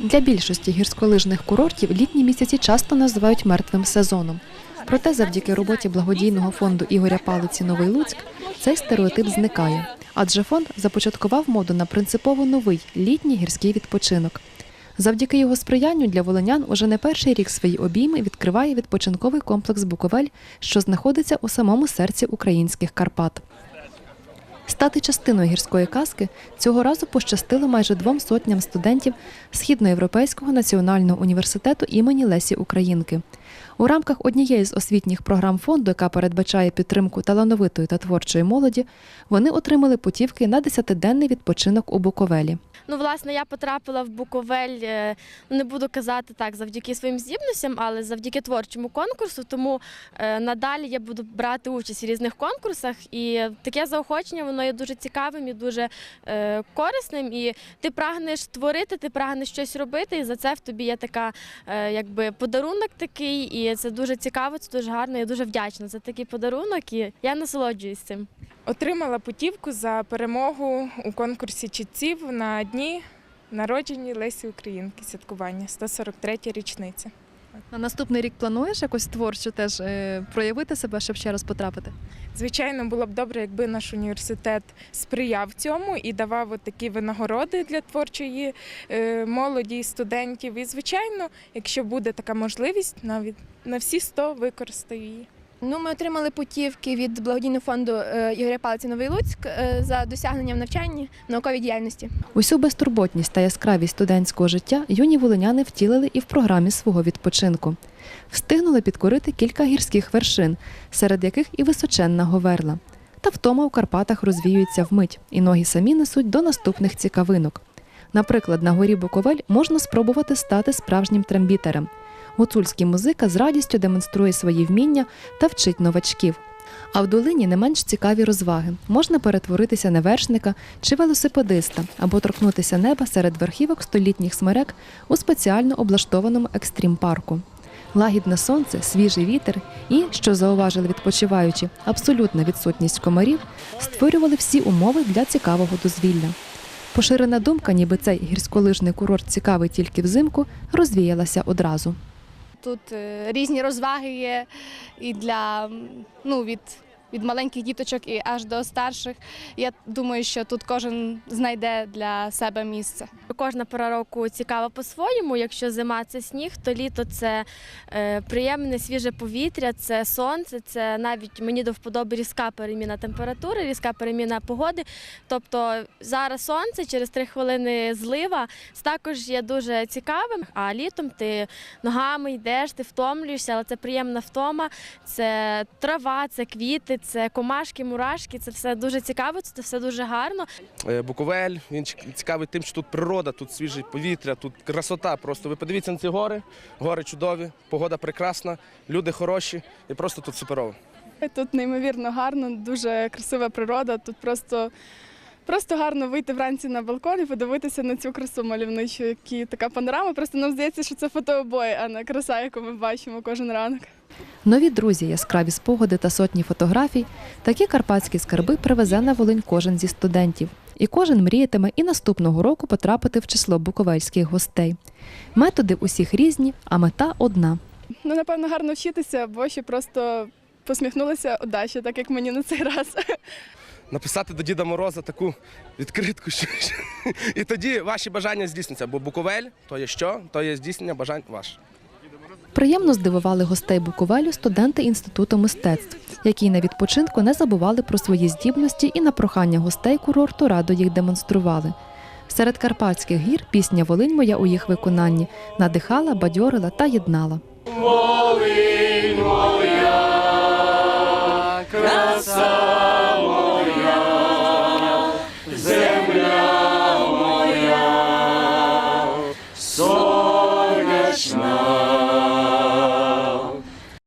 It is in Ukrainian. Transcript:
Для більшості гірськолижних курортів літні місяці часто називають мертвим сезоном. Проте, завдяки роботі благодійного фонду Ігоря Палиці Новий Луцьк, цей стереотип зникає. Адже фонд започаткував моду на принципово новий літній гірський відпочинок. Завдяки його сприянню для волинян уже не перший рік свої обійми відкриває відпочинковий комплекс Буковель, що знаходиться у самому серці українських Карпат. Стати частиною гірської казки цього разу пощастило майже двом сотням студентів Східноєвропейського національного університету імені Лесі Українки. У рамках однієї з освітніх програм фонду, яка передбачає підтримку талановитої та творчої молоді, вони отримали путівки на 10-денний відпочинок у Буковелі. Ну, власне, я потрапила в Буковель, е, ну, не буду казати так, завдяки своїм здібностям, але завдяки творчому конкурсу. Тому е, надалі я буду брати участь в різних конкурсах. І таке заохочення воно є дуже цікавим і дуже е, корисним. І ти прагнеш творити, ти прагнеш щось робити, і за це в тобі є така, якби подарунок такий. І це дуже цікаво, це дуже гарно. Я дуже вдячна за такий подарунок. І я насолоджуюсь цим. Отримала путівку за перемогу у конкурсі чітців на дні народження Лесі Українки святкування 143 річниця. На наступний рік плануєш якось творчо теж е, проявити себе, щоб ще раз потрапити? Звичайно, було б добре, якби наш університет сприяв цьому і давав такі винагороди для творчої е, молоді студентів. І звичайно, якщо буде така можливість, навіть на всі 100 використаю її. Ну, ми отримали путівки від благодійного фонду е, Ігоря Палиці Новий Луцьк е, за досягнення в навчанні науковій діяльності. Усю безтурботність та яскравість студентського життя юні волиняни втілили і в програмі свого відпочинку. Встигнули підкорити кілька гірських вершин, серед яких і височенна говерла. Та втома у Карпатах розвіюється вмить, і ноги самі несуть до наступних цікавинок. Наприклад, на горі Буковель можна спробувати стати справжнім трембітером. Гуцульський музика з радістю демонструє свої вміння та вчить новачків. А в долині не менш цікаві розваги. Можна перетворитися на вершника чи велосипедиста або торкнутися неба серед верхівок столітніх смерек у спеціально облаштованому екстрім-парку. Лагідне сонце, свіжий вітер і, що зауважили відпочиваючі, абсолютна відсутність комарів створювали всі умови для цікавого дозвілля. Поширена думка, ніби цей гірськолижний курорт цікавий тільки взимку, розвіялася одразу. Тут е, різні розваги є і для ну, від, від маленьких діточок і аж до старших. Я думаю, що тут кожен знайде для себе місце. Кожна пора року цікава по-своєму. Якщо зима це сніг, то літо це е, приємне свіже повітря, це сонце, це навіть мені до вподоби різка переміна температури, різка переміна погоди. Тобто зараз сонце, через три хвилини злива. Це також є дуже цікавим. А літом ти ногами йдеш, ти втомлюєшся, але це приємна втома. Це трава, це квіти, це комашки, мурашки. Це все дуже цікаво, це все дуже гарно. Е, Буковель. Він цікавий тим, що тут природа, тут свіже повітря, тут красота. Просто ви подивіться на ці гори. Гори чудові, погода прекрасна, люди хороші і просто тут суперово. Тут неймовірно гарно, дуже красива природа. Тут просто, просто гарно вийти вранці на балкон і подивитися на цю красу мальовничу, які така панорама. Просто нам здається, що це фотообої, а не краса, яку ми бачимо кожен ранок. Нові друзі, яскраві спогади та сотні фотографій. Такі карпатські скарби привезе на Волинь кожен зі студентів. І кожен мріятиме і наступного року потрапити в число буковельських гостей. Методи усіх різні, а мета одна. Ну, напевно, гарно вчитися, бо ще просто посміхнулася удача, так як мені на цей раз. Написати до Діда Мороза таку відкритку, що, що- і тоді ваші бажання здійсняться. Бо Буковель то є що? То є здійснення бажань ваших. Приємно здивували гостей Буковелю студенти інституту мистецтв, які на відпочинку не забували про свої здібності і на прохання гостей курорту радо їх демонстрували. Серед карпатських гір пісня Волинь моя у їх виконанні надихала, бадьорила та єднала. краса